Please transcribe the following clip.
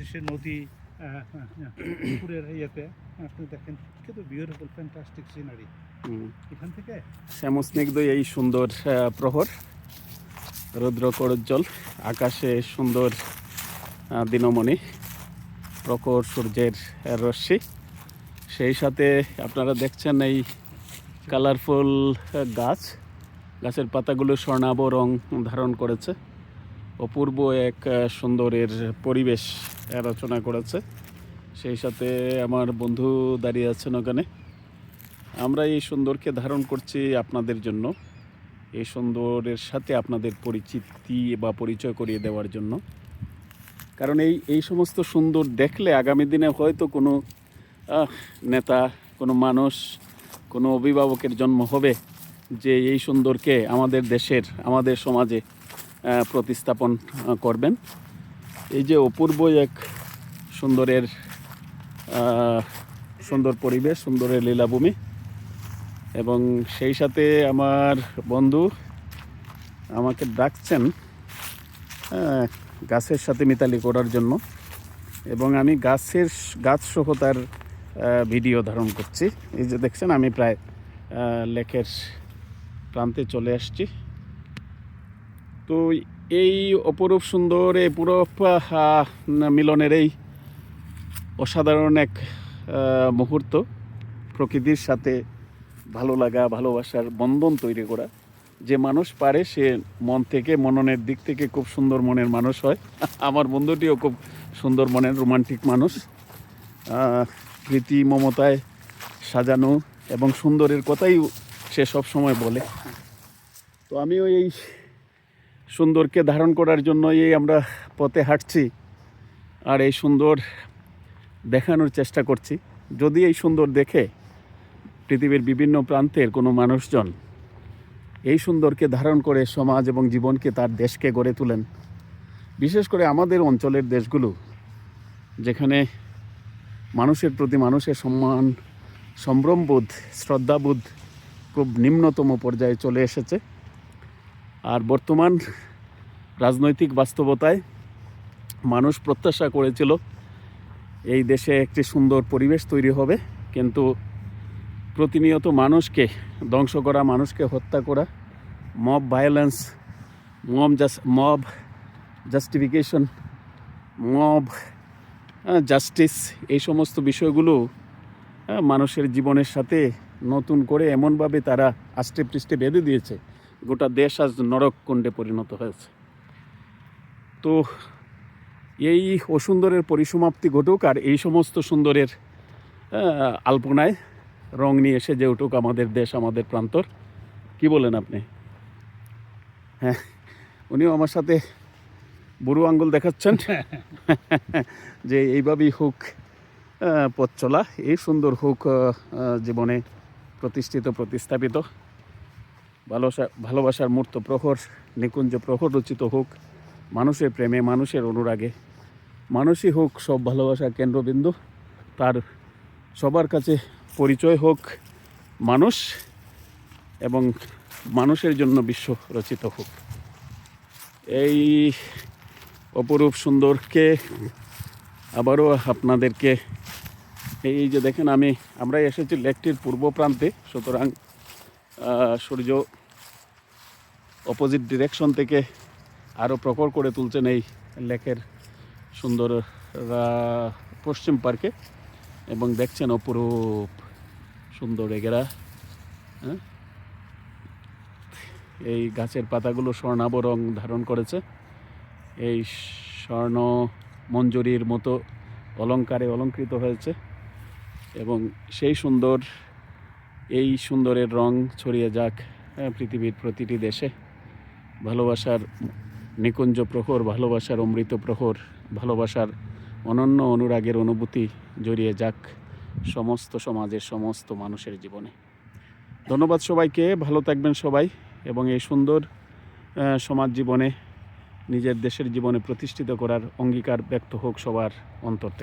দৃশ্যের নদী আহ, আহ, পুকুরের ইয়েতে আপনি দেখেন কিন্তু বিউটিফুল ফ্যান্টাস্টিক সিনারি এখান থেকে? শ্যামস্নিগ্ধ এই সুন্দর প্রহর রৌদ্র করজ্জ্বল আকাশে সুন্দর দিনমণি প্রখর সূর্যের রশ্মি। সেই সাথে আপনারা দেখছেন এই কালারফুল গাছ। গাছের পাতাগুলো স্বর্ণাভ রং ধারণ করেছে। অপূর্ব এক সুন্দরের পরিবেশ রচনা করেছে। সেই সাথে আমার বন্ধু দাঁড়িয়ে আছেন ওখানে। আমরা এই সুন্দরকে ধারণ করছি আপনাদের জন্য। এই সুন্দরের সাথে আপনাদের পরিচিতি বা পরিচয় করিয়ে দেওয়ার জন্য। কারণ এই এই সমস্ত সুন্দর দেখলে আগামী দিনে হয়তো কোনো নেতা, কোনো মানুষ, কোনো অভিভাবকের জন্ম হবে যে এই সুন্দরকে আমাদের দেশের, আমাদের সমাজে প্রতিস্থাপন করবেন। এই যে অপূর্ব এক সুন্দরের সুন্দর পরিবেশ, সুন্দরের লীলাভূমি। এবং সেই সাথে আমার বন্ধু আমাকে ডাকছেন গাছের সাথে মিতালি করার জন্য। এবং আমি গাছের গাছ সহ তার ভিডিও ধারণ করছি। এই যে দেখছেন, আমি প্রায় লেকের প্রান্তে চলে আসছি। তো এই অপরূপ সুন্দর এই পুরো আহ, মিলনের এই অসাধারণ এক মুহূর্ত প্রকৃতির সাথে ভালো লাগা ভালোবাসার বন্ধন তৈরি করা। যে মানুষ পারে সে মন থেকে মননের দিক থেকে খুব সুন্দর মনের মানুষ হয়। আমার বন্ধুটিও খুব সুন্দর মনের রোমান্টিক মানুষ। প্রীতি মমতায় সাজানো এবং সুন্দরের কথাই সে সব সময় বলে। তো আমিও এই সুন্দরকে ধারণ করার জন্য এই আমরা পথে হাঁটছি আর এই সুন্দর দেখানোর চেষ্টা করছি। যদি এই সুন্দর দেখে পৃথিবীর বিভিন্ন প্রান্তের কোনো মানুষজন এই সুন্দরকে ধারণ করে সমাজ এবং জীবনকে তার দেশকে গড়ে তোলেন, বিশেষ করে আমাদের অঞ্চলের দেশগুলো, যেখানে মানুষের প্রতি মানুষের সম্মান, সম্ভ্রমবোধ, শ্রদ্ধাবোধ খুব নিম্নতম পর্যায়ে চলে এসেছে। আর বর্তমান রাজনৈতিক বাস্তবতায় মানুষ প্রত্যাশা করেছিল এই দেশে একটি সুন্দর পরিবেশ তৈরি হবে, কিন্তু প্রতিনিয়ত মানুষকে, ধ্বংস করা, মানুষকে হত্যা করা মব ভায়োলেন্স মব জাস মব জাস্টিফিকেশন মব জাস্টিস এই সমস্ত বিষয়গুলো মানুষের জীবনের সাথে নতুন করে এমনভাবে তারা আষ্টে পৃষ্ঠে বেঁধে দিয়েছে। গোটা দেশ আজ নরক কুণ্ডে পরিণত হয়েছে। তো এই অসুন্দরের পরিসমাপ্তি ঘটুক আর এই সমস্ত সুন্দরের আলপনায় রং নিয়ে এসে যে উঠুক আমাদের দেশ আমাদের প্রান্তর। কি বলেন আপনি? হ্যাঁ উনিও আমার সাথে বুড়ো আঙ্গুল দেখাচ্ছেন। যে এইভাবেই হোক পথ চলা এই সুন্দর হোক জীবনে প্রতিষ্ঠিত প্রতিস্থাপিত। ভালোবাসা, ভালোবাসার মূর্ত প্রহর নিকুঞ্জ প্রহর রচিত হোক, মানুষের প্রেমে, মানুষের অনুরাগে। মানুষই হোক সব ভালোবাসার কেন্দ্রবিন্দু, তার সবার কাছে পরিচয় হোক মানুষ এবং মানুষের জন্য বিশ্ব রচিত হোক। এই অপরূপ সুন্দরকে আবারও আপনাদেরকে, এই যে দেখেন আমি আমরা এসেছি লেকটির পূর্ব প্রান্তে, সুতরাং সূর্য অপোজিট ডিরেকশন থেকে আরও প্রখর করে তুলছেন এই লেকের সুন্দর পশ্চিম পার্কে। এবং দেখছেন অপরূপ সুন্দর এগেরা হ্যাঁ? এই গাছের পাতাগুলো স্বর্ণাভ রং ধারণ করেছে। এই স্বর্ণ মঞ্জুরির মতো অলংকারে অলঙ্কৃত হয়েছে। এবং সেই সুন্দর এই সুন্দরের রং ছড়িয়ে যাক হ্যাঁ, পৃথিবীর প্রতিটি দেশে। ভালোবাসার নিকুঞ্জ প্রহর, ভালোবাসার অমৃত প্রহর, ভালোবাসার অনন্য অনুরাগের অনুভূতি জড়িয়ে যাক সমস্ত সমাজের সমস্ত মানুষের জীবনে। ধন্যবাদ সবাইকে, ভালো থাকবেন সবাই এবং এই সুন্দর সমাজ জীবনে, নিজের দেশের জীবনে প্রতিষ্ঠিত করার অঙ্গীকার ব্যক্ত হোক সবার অন্তর থেকে।